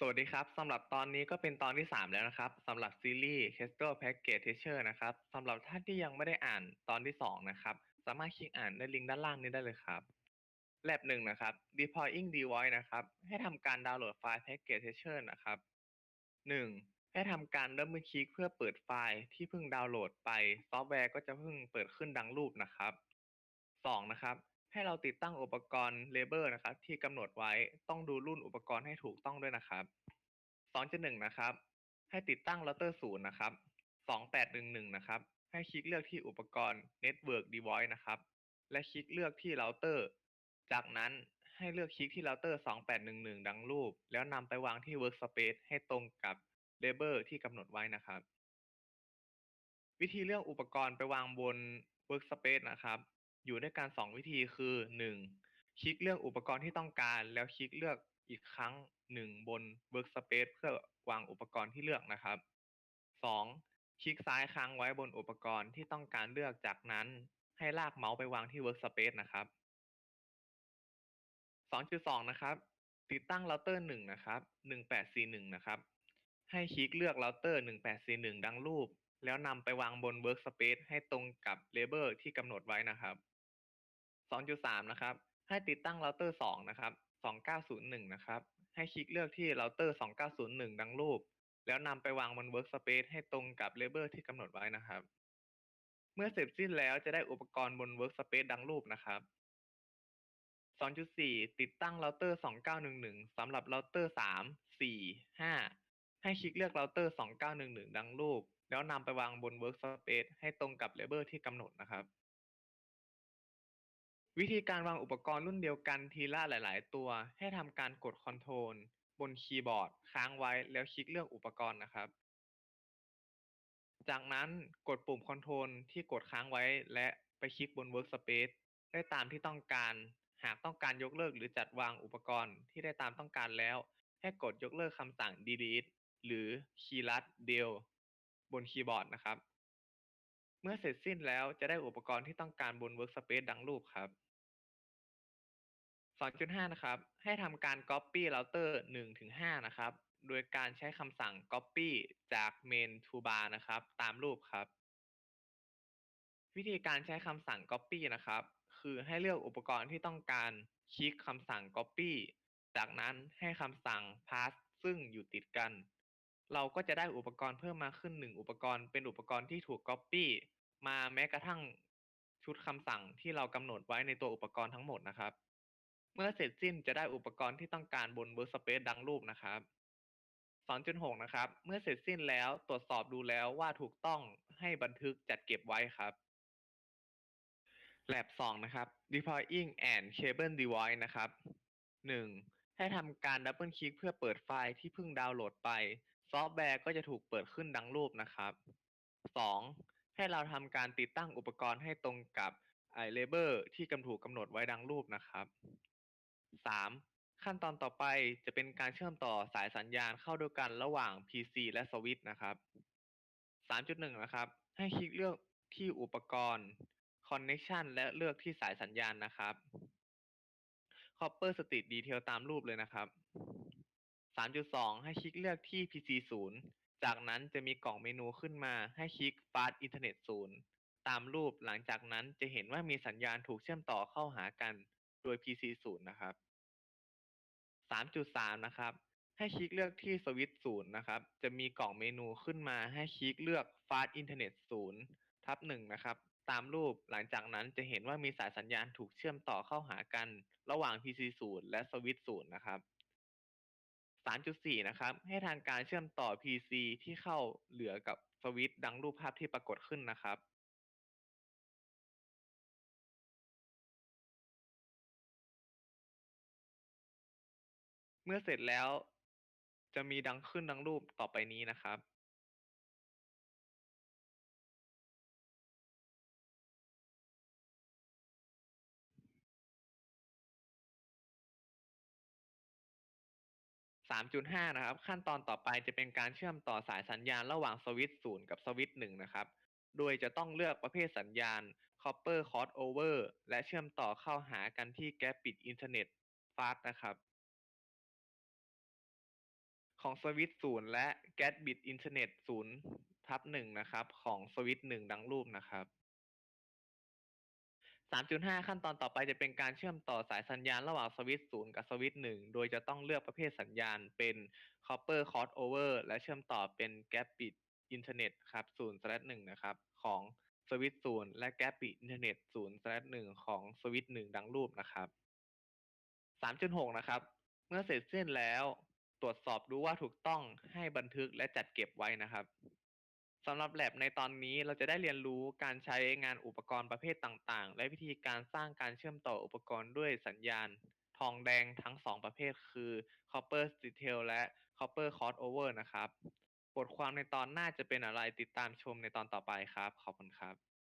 สวัสดีครับสำหรับตอนนี้ก็เป็นตอนที่ 3 แล้วนะครับสำหรับซีรีส์ Castle Package Teacher นะครับสำหรับท่านที่ยังไม่ได้อ่านตอนที่ 2 นะครับ สามารถคลิกอ่านในลิงก์ด้านล่างนี้ได้เลยครับ แลบหนึ่งนะครับ deploying device นะครับ ให้ทำการดาวน์โหลดไฟล์ Package Teacher นะครับ 1. ให้ทำการดับเบิลคลิกเพื่อเปิดไฟล์ที่เพิ่งดาวน์โหลดไป ซอฟต์แวร์ก็จะเพิ่งเปิดขึ้นดังรูปนะครับ 2. นะครับ ให้เราติดตั้งอุปกรณ์เลเบอร์นะครับ ที่กำหนดไว้ต้องดูรุ่นอุปกรณ์ให้ถูกต้องด้วยนะครับ2.1นะครับ ให้ติดตั้งเราเตอร์ศูนย์นะครับ2811นะครับ ให้คลิกเลือกที่อุปกรณ์ Network Device นะครับ และคลิกเลือกที่เราเตอร์ จากนั้นให้เลือกคลิกที่เราเตอร์2811 ดังรูป แล้วนำไปวางที่ Workspace ให้ตรงกับเลเบอร์ที่กำหนดไว้นะครับ วิธีเลือกอุปกรณ์ไปวางบน Workspace นะครับ อยู่ด้วยกัน2วิธีคือ 1. คลิกเลือกอุปกรณ์ที่ต้องการ แล้วคลิกเลือกอีกครั้งหนึ่งบน Workspace เพื่อวางอุปกรณ์ที่เลือกนะครับ 2. คลิกซ้ายค้างไว้บนอุปกรณ์ที่ต้องการเลือกจากนั้น ให้ลากเมาส์ไปวางที่ Workspace นะครับ2.2 นะครับ ติดตั้งเราเตอร์1นะครับ1841นะครับ ให้คลิกเลือกเราเตอร์1841 ดังรูป แล้วนำไปวางบน Workspace ให้ตรงกับเลเบอร์ที่กำหนดไว้นะครับ 2.3 นะครับ ให้ติดตั้งเราเตอร์ 2 นะครับ 2901 นะครับ ให้คลิกเลือกที่เราเตอร์ 2901 ดังรูป แล้วนำไปวางบน Workspace ให้ตรงกับเลเบอร์ที่กำหนดไว้นะครับ เมื่อเสร็จสิ้นแล้วจะได้อุปกรณ์บน Workspace ดังรูปนะครับ 2.4 ติดตั้งเราเตอร์ 2911 สำหรับเราเตอร์ 3 4 5 ให้คลิกเลือกเราเตอร์ 2911 ดังรูป แล้วนำไปวางบน Workspace ให้ตรงกับเลเบอร์ที่กำหนดนะครับ วิธีการวางอุปกรณ์รุ่นเดียวกันทีละหลาย ๆ ตัว ให้ทำการกด Ctrl บนคีย์บอร์ด ค้างไว้แล้วคลิกเลือกอุปกรณ์นะครับ จากนั้นกดปุ่ม Ctrl ที่กดค้างไว้และไปคลิกบน Workspace ได้ตามที่ต้องการ หากต้องการยกเลิกหรือจัดวางอุปกรณ์ที่ได้ตามต้องการแล้ว ให้กดยกเลิกคำสั่ง delete หรือคีย์ลัด del บนคีย์บอร์ดนะครับ เมื่อเสร็จสิ้นแล้วจะได้อุปกรณ์ที่ต้องการบน Workspace ดังรูปครับ 2.5 นะครับ ให้ทำการ copy router 1ถึง5นะครับ โดยการใช้คำสั่ง copy จาก main to Bar นะครับ ตามรูปครับ วิธีการใช้คำสั่ง copy นะครับ คือให้เลือกอุปกรณ์ที่ต้องการคลิกคำสั่ง copy จากนั้นให้คำสั่ง paste ซึ่งอยู่ติดกัน เราก็จะได้อุปกรณ์เพิ่มมาขึ้น 1 อุปกรณ์เป็นอุปกรณ์ที่ถูก copy มาแม้กระทั่งชุดคำสั่งที่เรากำหนดไว้ในตัวอุปกรณ์ทั้งหมดนะครับ เมื่อเสร็จสิ้นจะได้อุปกรณ์ที่ต้องการบน Workspace ดังรูปนะครับ 2.6 นะครับ เมื่อเสร็จสิ้นแล้วตรวจสอบดูแล้วว่าถูกต้องให้บันทึกจัดเก็บไว้ครับ Lab 2 นะครับ Deploying and Cable Device นะครับ 1. ให้ทำการดับเบิลคลิกเพื่อเปิดไฟล์ที่เพิ่งดาวน์โหลดไป ซอฟต์แวร์ก็จะถูกเปิดขึ้นดังรูปนะครับ 2. ให้เราทำการติดตั้งอุปกรณ์ให้ตรงกับไอเลเบอร์ที่กำถูกกำหนดไว้ดังรูปนะครับ 3. ขั้นตอนต่อไปจะเป็นการเชื่อมต่อสายสัญญาณเข้าด้วยกันระหว่าง PC และสวิตช์นะครับ3.1นะครับ ให้คลิกเลือกที่อุปกรณ์ Connection และเลือกที่สายสัญญาณนะครับ Copper Street Detail ตามรูปเลยนะครับ 3.2 ให้คลิกเลือกที่ PC 0 จากนั้นจะมีกล่องเมนูขึ้นมา ให้คลิก Fast Internet 0 ตามรูปหลังจากนั้นจะเห็นว่ามีสัญญาณถูกเชื่อมต่อเข้าหากัน โดย PC 0นย์นะครับ3.3นะครับ ให้คลิกเลือกที่สวิตช์นะครับ จะมีกล่องเมนูขึ้นมาให้คลิกเลือก Fast Internet 0ทับ1นะครับ ตามรูปหลังจากนั้นจะเห็นว่ามีสายสัญญาณถูกเชื่อมต่อเข้าหากัน ระหว่าง PC 0และสวิตช์นะครับ3.4 นะครับ ให้ทางการเชื่อมต่อ PC ที่เข้าเหลือกับสวิตช์ดังรูปภาพที่ปรากฏขึ้นนะครับ เมื่อเสร็จแล้ว จะมีดังขึ้นดังรูปต่อไปนี้นะครับ3.5นะครับ ขั้นตอนต่อไปจะเป็นการเชื่อมต่อสายสัญญาณระหว่างสวิตช์0กับสวิตช์1นะครับ โดยจะต้องเลือกประเภทสัญญาณ Copper Crossover และเชื่อมต่อเข้าหากันที่ Gigabit Internet Fast นะครับ ของสวิตช์และ Gigabit Ethernet 0/1นย์ทับหนึ่งนะครับ ของสวิตช์1ดังรูปนะครับ3.5 ขั้นตอนต่อไปจะเป็นการเชื่อมต่อสายสัญญาณระหว่างสวิตช์กับสวิตช์1โดยจะต้องเลือกประเภทสัญญาณเป็น Copper Crossover และเชื่อมต่อเป็น Gigabit Ethernet ครับ0/1นย์หนึ่งนะครับ ของสวิตช์และ Gigabit Ethernet 0/1ของสวิตช์1ดังรูปนะครับ 3.6 นะครับ เมื่อเสร็จสิ้นแล้ว ตรวจสอบดูว่าถูกต้องให้บันทึกและจัดเก็บไว้นะครับสำหรับ lab ในตอนนี้เราจะได้เรียนรู้การใช้งานอุปกรณ์ประเภทต่างๆ และวิธีการสร้างการเชื่อมต่ออุปกรณ์ด้วยสัญญาณ ทองแดงทั้ง 2 ประเภทคือ Copper Detail และ Copper Crossover นะครับ บทความในตอนหน้าจะเป็นอะไรติดตามชมในตอนต่อไปครับ ขอบคุณครับ